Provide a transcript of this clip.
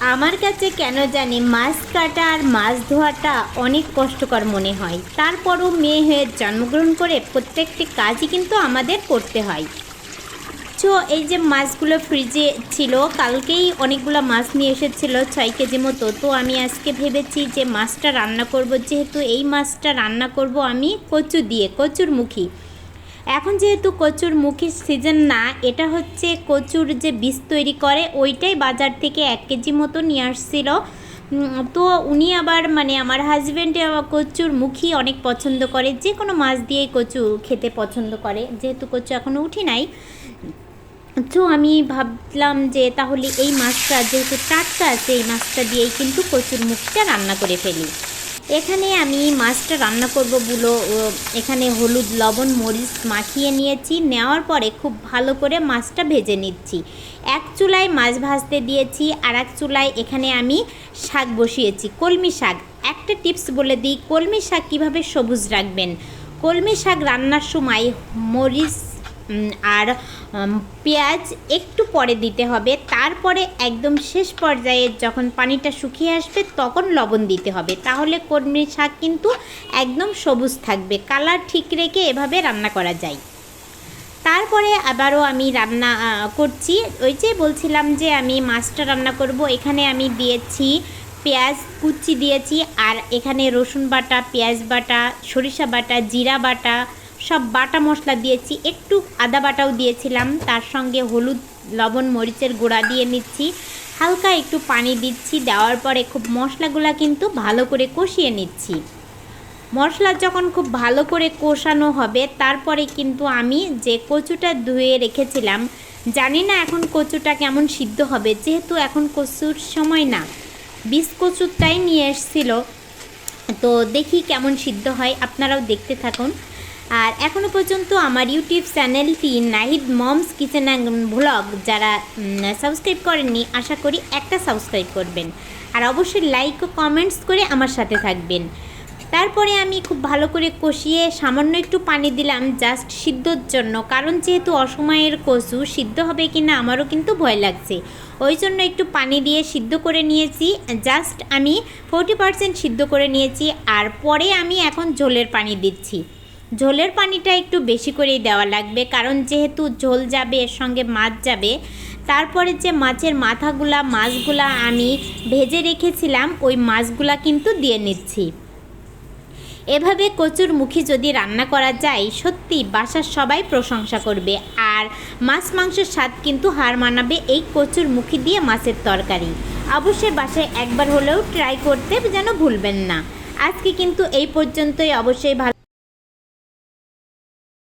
আমার কাছে কেন জানি মাছ কাটা আর মাছ ধোয়াটা অনেক কষ্টকর মনে হয়। তারপরও মেয়ে হয়ে জন্মগ্রহণ করে প্রত্যেকটি কাজই কিন্তু আমাদের করতে হয়। তো এই যে মাছগুলো ফ্রিজে ছিল, কালকেই অনেকগুলো মাছ নিয়ে এসেছিল, ছয় কেজি মতো। তো আমি আজকে ভেবেছি যে মাছটা রান্না করব। যেহেতু এই মাছটা রান্না করব আমি কচু দিয়ে কচুর মুখী এখন যেহেতু কচুর মুখী সিজন না, এটা হচ্ছে কচুর যে বীজ তৈরি করে, ওইটাই বাজার থেকে এক কেজি মতো নিয়ে আসছিল। তো উনি আবার মানে আমার হাজব্যান্ড কচুর মুখী অনেক পছন্দ করে, যে কোনো মাছ দিয়েই কচু খেতে পছন্দ করে, যেহেতু কচু এখনও উঠি নাই। তো আমি ভাবলাম যে তাহলে এই মাছটা, যেহেতু টাটকা আছে, এই মাছটা দিয়েই কিন্তু কচুর মুখটা রান্না করে ফেলি। এখানে আমি মাছটা রান্না করব বলো এখানে হলুদ, লবণ, মরিচ মাখিয়ে নিয়েছি। নেওয়ার পরে খুব ভালো করে মাছটা ভেজে নিচ্ছি। এক চুলায় মাছ ভাজতে দিয়েছি, আর এক চুলায় এখানে আমি শাক বসিয়েছি, কলমি শাক। একটা টিপস বলে দিই, কলমি শাক কীভাবে সবুজ রাখবেন? কলমি শাক রান্নার সময় মরিচ আর পেঁয়াজ একটু পরে দিতে হবে। তারপরে একদম শেষ পর্যায়ে যখন পানিটা শুকিয়ে আসবে, তখন লবণ দিতে হবে। তাহলে কর্মী শাক কিন্তু একদম সবুজ থাকবে। কালার ঠিক রেখে এভাবে রান্না করা যায়। তারপরে আবারও আমি রান্না করছি। ওই যে বলছিলাম যে আমি মাছটা রান্না করব। এখানে আমি দিয়েছি পেঁয়াজ, কুচি দিয়েছি। আর এখানে রসুন বাটা, পেঁয়াজ বাটা, সরিষা বাটা, জিরা বাটা সব বাটা মশলা দিয়েছি, একটু আদা বাটাও দিয়েছিলাম, তার সঙ্গে হলুদ, লবণ, মরিচের গুঁড়া দিয়ে নিচ্ছি, হালকা একটু পানি দিচ্ছি, দেওয়ার পরে খুব মশলাগুলা কিন্তু ভালো করে কষিয়ে নিচ্ছি। মশলা যখন খুব ভালো করে কষানো হবে, তারপরে কিন্তু আমি যে কচুটা ধুয়ে রেখেছিলাম, জানি না এখন কচুটা কেমন সিদ্ধ হবে, যেহেতু এখন কচুর সময় না, বীজ কচুরটাই নিয়ে এসছিল, তো দেখি কেমন সিদ্ধ হয়, আপনারাও দেখতে থাকুন। আর এখনও পর্যন্ত আমার ইউটিউব চ্যানেলটি নাহিদ মমস কিচেন ভ্লগ যারা সাবস্ক্রাইব করেননি, আশা করি একটা সাবস্ক্রাইব করবেন। আর অবশ্যই লাইক ও কমেন্টস করে আমার সাথে থাকবেন। তারপরে আমি খুব ভালো করে কষিয়ে সামান্য একটু পানি দিলাম জাস্ট সিদ্ধর জন্য, কারণ যেহেতু অসময়ের কচু, সিদ্ধ হবে কি না আমারও কিন্তু ভয় লাগছে। ওই জন্য একটু পানি দিয়ে সিদ্ধ করে নিয়েছি জাস্ট আমি ফোর্টি পারসেন্ট সিদ্ধ করে নিয়েছি, আর পরে আমি এখন ঝোলের পানি দিচ্ছি। ঝোলের পানিটা একটু বেশি করেই দেওয়া লাগবে, কারণ যেহেতু ঝোল যাবে, এর সঙ্গে মাছ যাবে, তারপরে যে মাছের মাথাগুলা, মাছগুলা আমি ভেজে রেখেছিলাম, ওই মাছগুলা কিন্তু দিয়ে নিচ্ছি। এভাবে কচুর মুখী যদি রান্না করা যায়, সত্যি বাসার সবাই প্রশংসা করবে, আর মাছ মাংসের স্বাদ কিন্তু হার মানাবে এই কচুর মুখী দিয়ে মাছের তরকারি। অবশ্যই বাসায় একবার হলেও ট্রাই করতে যেন ভুলবেন না। আজকে কিন্তু এই পর্যন্তই, অবশ্যই ভালো